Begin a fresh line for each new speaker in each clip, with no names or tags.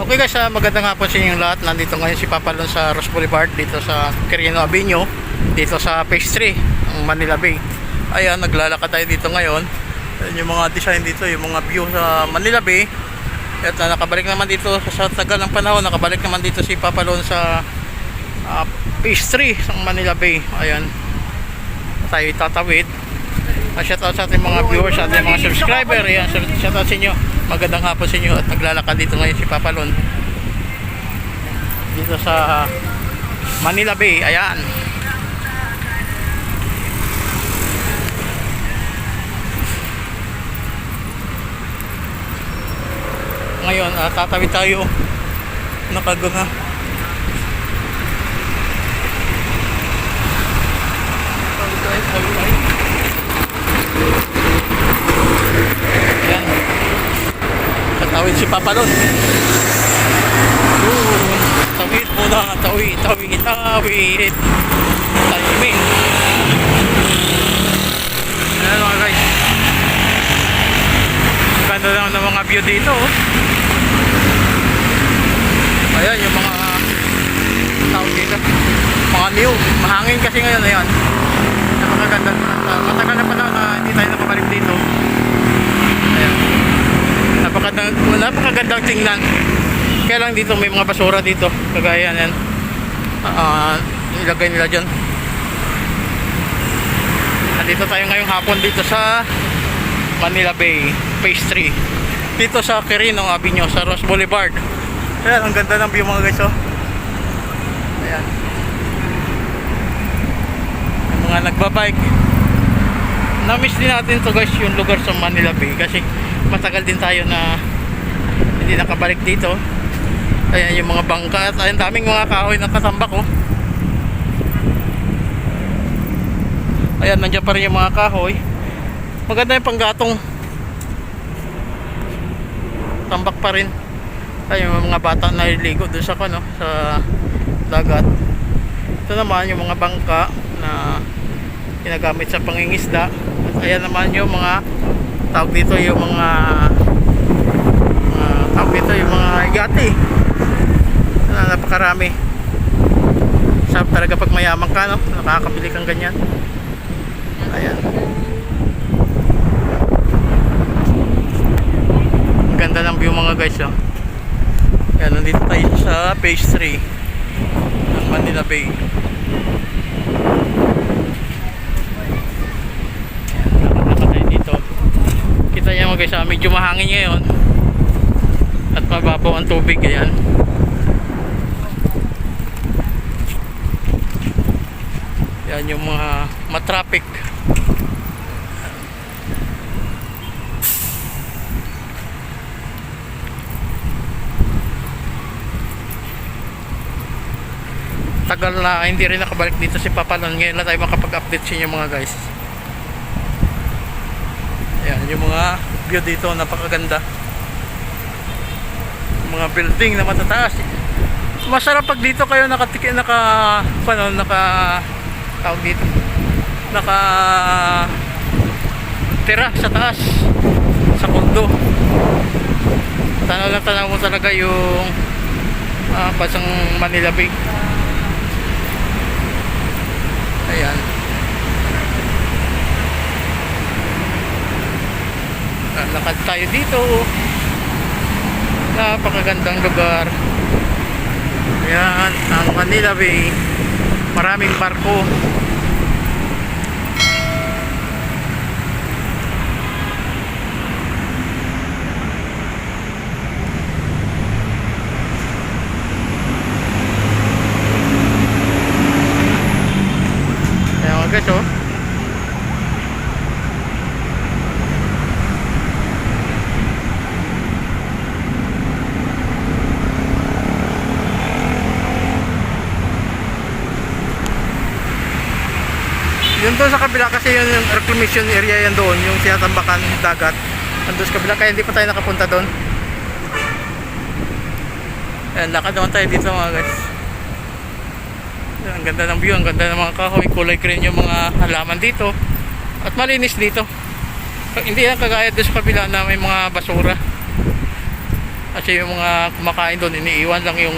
Okay guys, ah, magandang hapon sa inyong lahat. Nandito ngayon si Papa Lon sa Ross Boulevard dito sa Quirino Avenue, dito sa Phase 3, ang Manila Bay. Ayan, naglalakad tayo dito ngayon. Ayan yung mga design dito, yung mga view sa Manila Bay. At ah, nakabalik naman dito sa tagal ng panahon, nakabalik naman dito si Papa Lon sa ah, Phase 3 sa Manila Bay. Ayan, tayo tatawid. Uh, shout out sa ating mga viewers, sa ating mga subscriber. Ayan, shout out sa inyo. Magandang hapon sa inyo at naglalakad dito ngayon si Papa Lon. Dito sa Manila Bay. Ayan. Ngayon, uh, tatawid tayo. Nakaganga. Tawid tayo, tawid tayo. Ayan. Tatawid si Papa Lon. Yun. Tawid muna. Tawid, tawid, tawid. Timing. Ayan mga guys. Ang lang ng mga view dito. Oh. Ayan yung mga tawag dito. Mga new. Mahangin kasi ngayon. Ayan. Napakaganda. Matagal na pala na hindi tayo nakabalik dito. Ayan. Napakagandang, napakagandang tingnan. Kaya lang dito may mga basura dito. Kagaya yan. Ah, nilagay nila dyan. Nandito tayo ngayong hapon dito sa Manila Bay, 3. Dito sa Quirino Avenue, sa Ross Boulevard. Ayan, ang ganda ng view mga guys. Oh. Ayan. Yung mga nagbabike. Na-miss din natin to guys yung lugar sa Manila Bay kasi matagal din tayo na hindi nakabalik dito. Ayan yung mga bangka at ayun daming mga kahoy na katambak oh. Ayan nandiyan pa rin yung mga kahoy. Maganda yung panggatong. Tambak pa rin. Ayun yung mga bata na naliligo doon sa ano, sa dagat. Ito naman yung mga bangka na ginagamit sa pangingisda. At ayan naman yung mga tawag dito yung mga uh, tawag dito yung mga yate. Na napakarami. Sarap talaga pag mayaman ka, no? Nakakabili kang ganyan. Ayan. Ang ganda ng view mga guys, oh. Ayan, nandito tayo sa page 3 ng Manila Bay. Nakakita tayo dito. Kita niyo mga guys, ah, medyo mahangin ngayon. At mababaw ang tubig, ayan. Yan yung mga matraffic. tagal na hindi rin nakabalik dito si Papa Lon. Ngayon na tayo makapag-update sa inyo mga guys. Yung mga view dito, napakaganda. Mga building na matataas. Masarap pag dito kayo nakatiki, naka, paano, naka, tawag dito, naka, tira sa taas, sa kondo. Tanaw lang tanaw mo talaga yung ah, pasang Manila Bay. Ayan. Ah, Lakad tayo dito. Napakagandang lugar. Ayan, ang Manila Bay. Maraming barko. Ayan guys, oh. Doon sa kabila kasi yun yung reclamation area yan doon, yung tinatambakan dagat. Nandun sa kabila, kaya hindi pa tayo nakapunta doon. Ayan, lakad naman tayo dito mga guys. Ang ganda ng view, ang ganda ng mga kahoy, kulay green yung mga halaman dito. At malinis dito. Hindi yan kagaya doon sa kabila na may mga basura. Kasi yung mga kumakain doon, iniiwan lang yung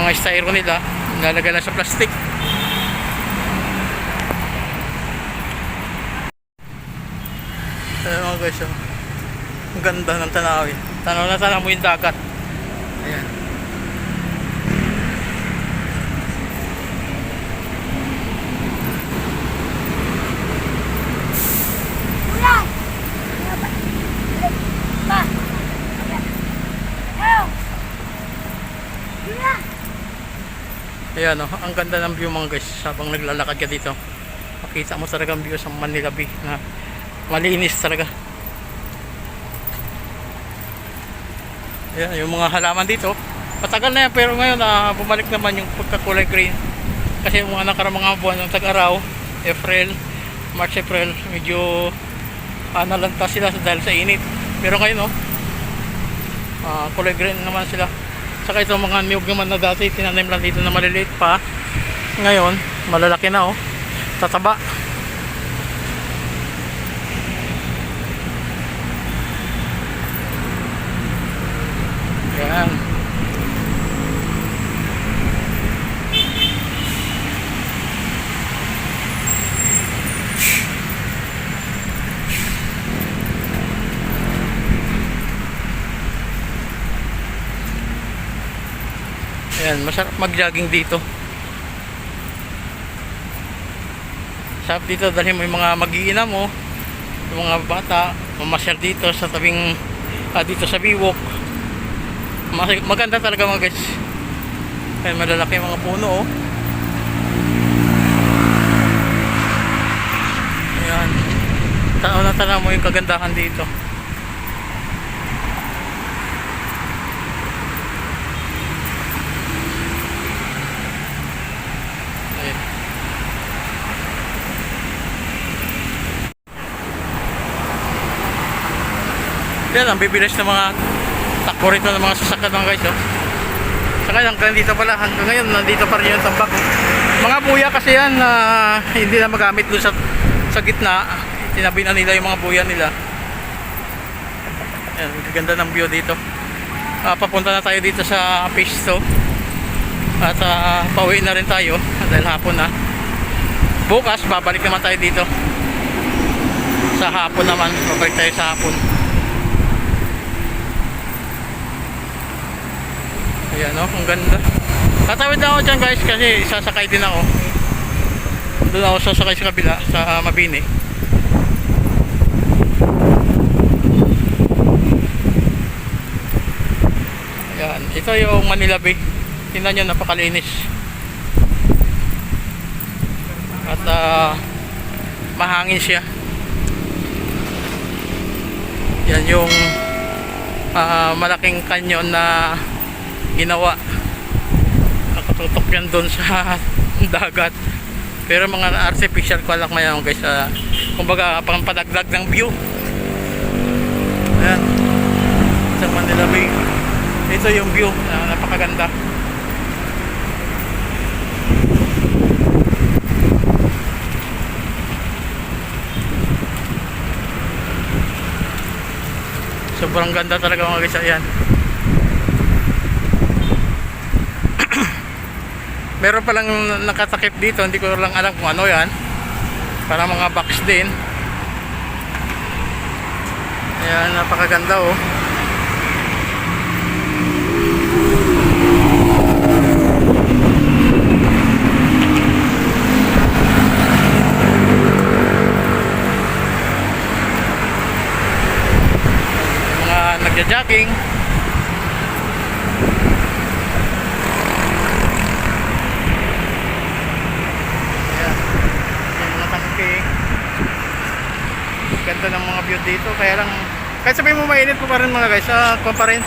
mga styro nila. Nalagay lang sa plastic. Ayan mga guys, oh. Ang ganda ng tanawin. Tanaw na tanaw mo yung dagat. Ayan. Ayan oh, ang ganda ng view mga guys habang naglalakad ka dito. Makita mo talaga ang view sa Manila Bay na malinis talaga. Ayan, yung mga halaman dito. Patagal na yan pero ngayon ah, bumalik naman yung pagkakulay green. Kasi yung mga nakarang mga buwan ng tag-araw, April, March, April, medyo ah, nalanta sila dahil sa init. Pero ngayon oh, ah, kulay green naman sila. Saka itong mga niyog naman na dati tinanim lang dito na maliliit pa. Ngayon, malalaki na oh. Tataba. Yan. Ayan, masarap mag-jogging dito. Sarap dito dahil may mga mag-iina mo, yung mga bata, mamasyal dito sa tabing, ah, dito sa biwok. Maganda talaga mga guys. Ayan, malalaki mga puno oh. Ayan. Tanaw na tanaw mo yung kagandahan dito. Yan, ang bibilis ng mga takbo rito ng mga sasakyan mga guys. Oh. Saka hanggang dito pala, hanggang ngayon nandito pa rin yung tambak. oh. Mga buya kasi yan na hindi na magamit doon sa, sa gitna. Tinabi na nila yung mga buya nila. Yan, ganda ng view dito. Ah, papunta na tayo dito sa Pisto. At ah, pauwi na rin tayo dahil hapon na. Bukas, babalik naman tayo dito. Sa hapon naman, babalik tayo sa hapon. Ayan o, ang ganda. Tatawid na ako dyan guys kasi sasakay din ako. Doon ako sasakay sa kabila, sa ah, Mabini. Ayan, ito yung Manila Bay. Tingnan nyo, napakalinis. At ah, mahangin siya. Yan yung ah, malaking kanyon na ginawa. Nakatutok yan doon sa dagat. Pero mga artificial ko lang mayan guys uh, kumbaga pang padagdag ng view. Ayan. Sa Manila Bay. Ito yung view. Na napakaganda. Sobrang ganda talaga mga guys. Ayan meron palang nakatakip dito hindi ko lang alam kung ano yan. Para mga box din. Ayan napakaganda oh. Mga nagja-jogging Ayan. Yung mga tangke. Ganda ng mga view dito. Kaya lang, kahit sabihin mo mainit po pa rin mga guys. Kung pa rin.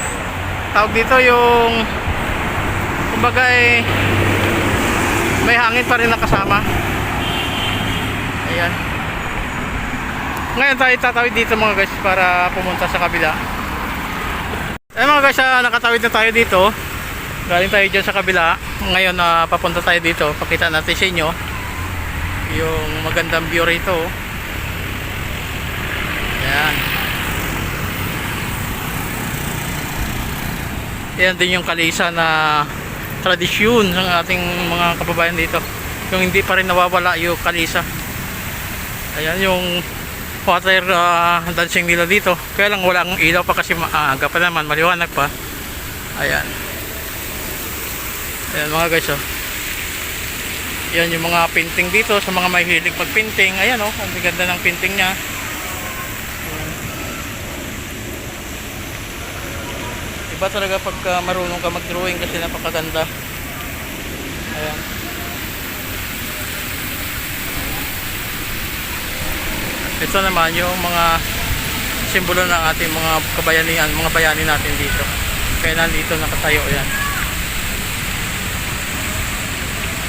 Tawag dito yung, kumbaga eh, may hangin pa rin nakasama. Ayan. Ngayon tayo tatawid dito mga guys para pumunta sa kabila. Ayan mga guys, ah, nakatawid na tayo dito. Galing tayo dyan sa kabila. Ngayon na papunta tayo dito. Pakita natin sa inyo yung magandang view rito. Ayan. Yan din yung kalisa na tradisyon ng ating mga kababayan dito. Yung hindi pa rin nawawala yung kalisa. Ayan yung water ah, dancing nila dito. Kaya lang walang ilaw pa kasi maaga pa naman, maliwanag pa. Ayan. Ayan mga guys oh. Yan yung mga painting dito sa mga mahilig magpainting. Ayan oh, ang ganda ng painting niya. Iba talaga pagka marunong ka mag-drawing kasi napakaganda. Ayan. Ito naman yung mga simbolo ng ating mga kabayanihan, mga bayani natin dito. Kaya nandito nakatayo yan.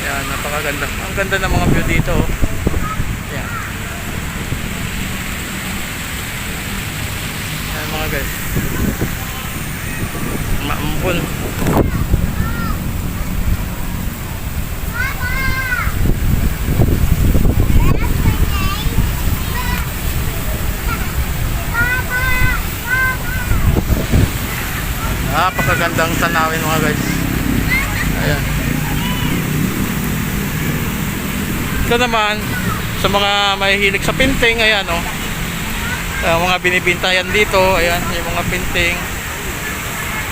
Yan, napakaganda. Ang ganda ng mga view dito. oh. Yan. Yan mga guys. Maambon. Napakagandang tanawin mga guys. Ayan. Ito naman, sa mga mahihilig sa painting, ayan oh. Ah, mga binibintayan dito, ayan, yung mga painting.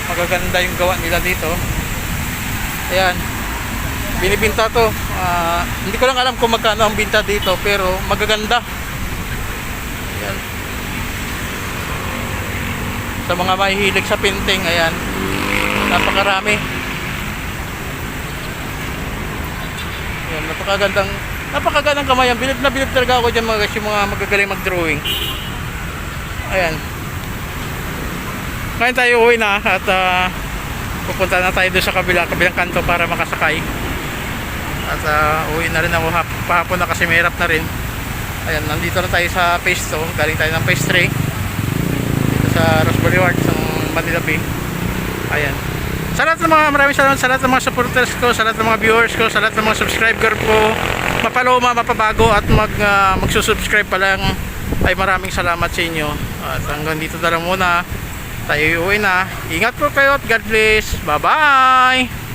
Magaganda yung gawa nila dito. Ayan. Binibinta to. Ah, hindi ko lang alam kung magkano ang binta dito, pero magaganda. Ayan. Sa mga mahihilig sa painting, ayan. Napakarami. Ayan, napakagandang napakagandang kamayan. Bilib na bilib talaga ako dyan mga mga magagaling mag-drawing. Ayan. Ngayon tayo uwi na at ah, pupunta na tayo doon sa kabila, kabilang kanto para makasakay. At ah, uwi na rin ako hap, pahapon na kasi may na rin. Ayan, nandito na tayo sa phase 2. Galing tayo ng phase 3. Dito sa Ross Boulevard, sa Manila Bay. Ayan. Sa lahat ng mga maraming salamat sa lahat ng mga supporters ko, sa lahat ng mga viewers ko, sa lahat ng mga subscriber ko, mapaloma, mapabago at mag ah, magsusubscribe pa lang ay maraming salamat sa inyo. At hanggang dito na lang muna. Tayo uwi na. Ingat po kayo at God bless. Bye-bye!